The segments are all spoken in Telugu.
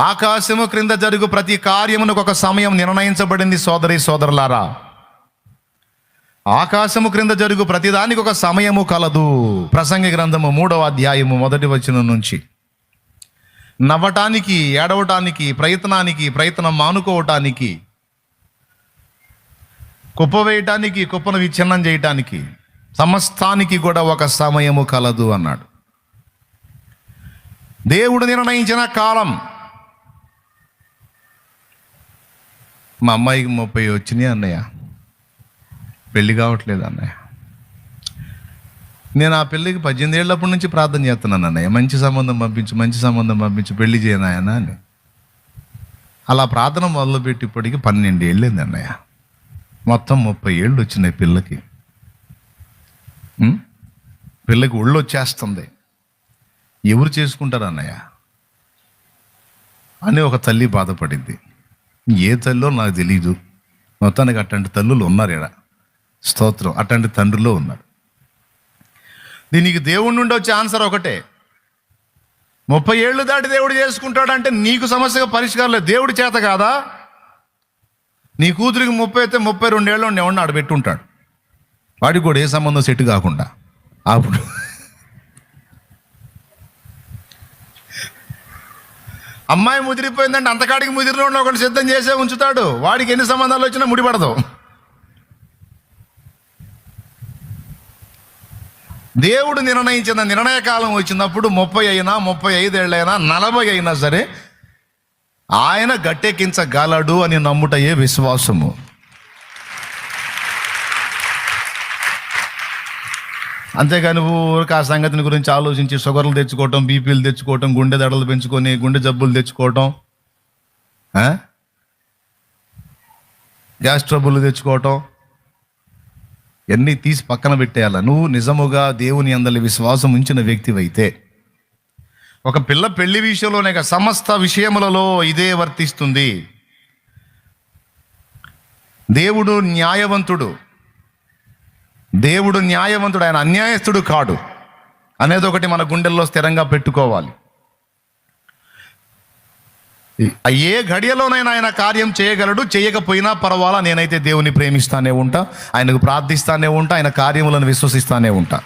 ఆకాశము క్రింద జరుగు ప్రతి కార్యమునకు ఒక సమయం నిర్ణయించబడింది సోదరి సోదరులారా. ఆకాశము క్రింద జరుగు ప్రతిదానికి ఒక సమయము కలదు. ప్రసంగ గ్రంథము మూడవ అధ్యాయము మొదటి వచనం నుంచి. నవ్వటానికి ఏడవటానికి ప్రయత్నానికి ప్రయత్నం మానుకోవటానికి కుప్ప వేయటానికి కుప్పను విచ్ఛిన్నం చేయటానికి సమస్తానికి కూడా ఒక సమయము కలదు అన్నాడు. దేవుడు నిర్ణయించిన కాలం మా అమ్మాయికి ముప్పై వచ్చినాయి అన్నయ్య. పెళ్ళి కావట్లేదు అన్నయ్య. నేను ఆ పెళ్ళికి పద్దెనిమిది ఏళ్ళప్పటి నుంచి ప్రార్థన చేస్తున్నాను అన్నయ్య. మంచి సంబంధం పంపించు మంచి సంబంధం పంపించు పెళ్ళి చేయనాయన అని. అలా ప్రార్థన మొదలుపెట్టి ఇప్పటికి పన్నెండు ఏళ్ళింది అన్నయ్య. మొత్తం ముప్పై ఏళ్ళు వచ్చినాయి పిల్లకి. పిల్లకి ఒళ్ళు వచ్చేస్తుంది. ఎవరు చేసుకుంటారు అన్నయ్య? అని ఒక తల్లి బాధపడింది. ఏ తల్లో నాకు తెలియదు మొత్తానికి అట్లాంటి తల్లులు ఉన్నారు ఇక్కడ స్తోత్రం. అట్లాంటి తండ్రులు ఉన్నారు. దీనికి దేవుడి నుండి వచ్చే ఆన్సర్ ఒకటే. ముప్పై ఏళ్ళు దాటి దేవుడు చేసుకుంటాడంటే నీకు సమస్యగా పరిష్కారం లేదు. దేవుడి చేత కాదా? నీ కూతురికి ముప్పై అయితే ముప్పై రెండేళ్ళు ఎవరిని ఆడ పెట్టుంటాడు వాడికి కూడా ఏ సంబంధం సెట్ కాకుండా. అప్పుడు అమ్మాయి ముదిరిపోయిందంటే అంతకాడికి ముదిరిలో ఒకటి సిద్ధం చేసే ఉంచుతాడు. వాడికి ఎన్ని సంబంధాలు వచ్చినా ముడిపడదు దేవుడు నిర్ణయించిన నిర్ణయ కాలం వచ్చినప్పుడు ముప్పై అయినా ముప్పై ఐదేళ్ళైనా నలభై అయినా సరే ఆయన గట్టెక్కించగలడు అని నమ్ముటయే విశ్వాసము. అంతేగాని ఊరికి ఆ సంగతిని గురించి ఆలోచించి షుగర్లు తెచ్చుకోవటం బీపీలు తెచ్చుకోవటం గుండె దడలు పెంచుకొని గుండె జబ్బులు తెచ్చుకోవటం గ్యాస్ ట్రబుల్ తెచ్చుకోవటం ఇవన్నీ తీసి పక్కన పెట్టేయాల. నువ్వు నిజముగా దేవుని అందరి విశ్వాసం ఉంచిన వ్యక్తివైతే ఒక పిల్ల పెళ్ళి విషయంలోనే సమస్త విషయములలో ఇదే వర్తిస్తుంది. దేవుడు న్యాయవంతుడు. దేవుడు న్యాయవంతుడు ఆయన అన్యాయస్తుడు కాడు అనేది ఒకటి మన గుండెల్లో స్థిరంగా పెట్టుకోవాలి. ఏ గడియలోనైనా ఆయన కార్యం చేయగలడు చేయకపోయినా పర్వాలా నేనైతే దేవుని ప్రేమిస్తానే ఉంటా ఆయనకు ప్రార్థిస్తానే ఉంటా ఆయన కార్యములను విశ్వసిస్తానే ఉంటా.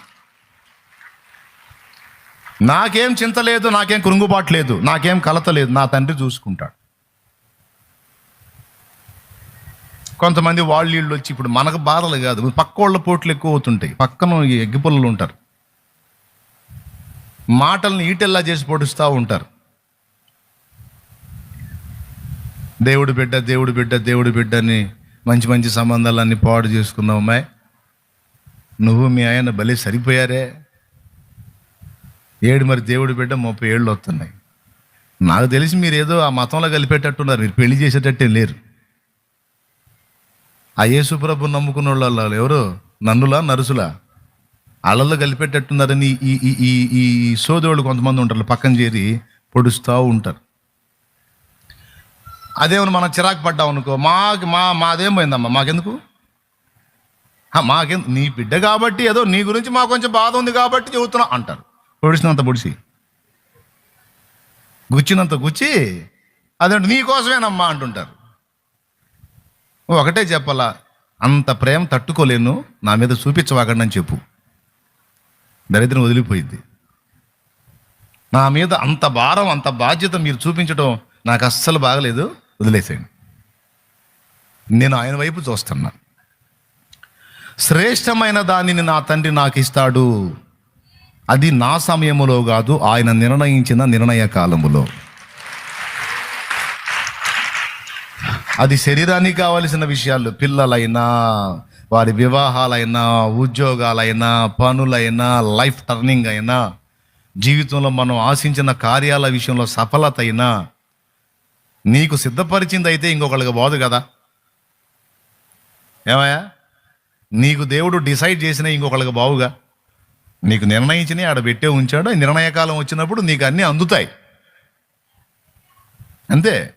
నాకేం చింత లేదు నాకేం కృంగుబాటు లేదు నాకేం కలత లేదు నా తండ్రి చూసుకుంటాడు. కొంతమంది వాళ్ళు వీళ్ళు వచ్చి ఇప్పుడు మనకు బాధలు కాదు పక్కోళ్ళ పోట్లు ఎక్కువ అవుతుంటాయి. పక్కన ఎగ్గిపుల్లలు ఉంటారు. మాటల్ని ఈటెల్లా చేసి పొడుస్తూ ఉంటారు. దేవుడు బిడ్డ దేవుడు బిడ్డ దేవుడు బిడ్డని మంచి మంచి సంబంధాలన్నీ పాడు చేసుకున్నావు అమ్మాయి. నువ్వు మీ ఆయన భలే సరిపోయారే. ఏడు మరి దేవుడు బిడ్డ ముప్పై ఏళ్ళు వస్తున్నాయి. నాకు తెలిసి మీరు ఏదో ఆ మతంలో కలిపేటట్టున్నారు మీరు పెళ్ళి చేసేటట్టే లేరు. ఆ యేసుప్రభు నమ్ముకున్న వాళ్ళు ఎవరు? నన్నులా నరుసులా? అళ్ళల్లో కలిపేటట్టున్నారని ఈ ఈ ఈ ఈ సోదరుడు కొంతమంది ఉంటారు పక్కన చేరి పొడుస్తూ ఉంటారు. అదేమో మనం చిరాకు పడ్డాం అనుకో మాకు మా మాదేం పోయిందమ్మా మాకెందుకు? మాకెందుకు మాకెం నీ బిడ్డ కాబట్టి ఏదో నీ గురించి మాకు కొంచెం బాధ ఉంది కాబట్టి చెబుతున్నా అంటారు. పొడిచినంత పొడిచి గుచ్చినంత గుచ్చి అదే నీ కోసమేనమ్మా అంటుంటారు. ఒకటే చెప్పాలా? అంత ప్రేమ తట్టుకోలేను నా మీద చూపించవాకండి అని చెప్పు. దరిద్రం వదిలిపోయింది. నా మీద అంత భారం అంత బాధ్యత మీరు చూపించడం నాకు అస్సలు బాగలేదు వదిలేసేయండి. నేను ఆయన వైపు చూస్తున్నా. శ్రేష్టమైన దానిని నా తండ్రి నాకు ఇస్తాడు. అది నా సమయములో కాదు ఆయన నిర్ణయించిన నిర్ణయ కాలములో. అది శరీరానికి కావలసిన విషయాలు. పిల్లలైనా వారి వివాహాలైనా ఉద్యోగాలైనా పనులైనా లైఫ్ టర్నింగ్ అయినా జీవితంలో మనం ఆశించిన కార్యాల విషయంలో సఫలత అయినా నీకు సిద్ధపరిచింది అయితే ఇంకొకళ్ళకి బాదు కదా. ఏమయ్యా? నీకు దేవుడు డిసైడ్ చేసిన ఇంకొకళ్ళకి బావుగా నీకు నిర్ణయించిన ఆడ పెట్టే ఉంచాడు. నిర్ణయకాలం వచ్చినప్పుడు నీకు అన్నీ అందుతాయి. అంతే.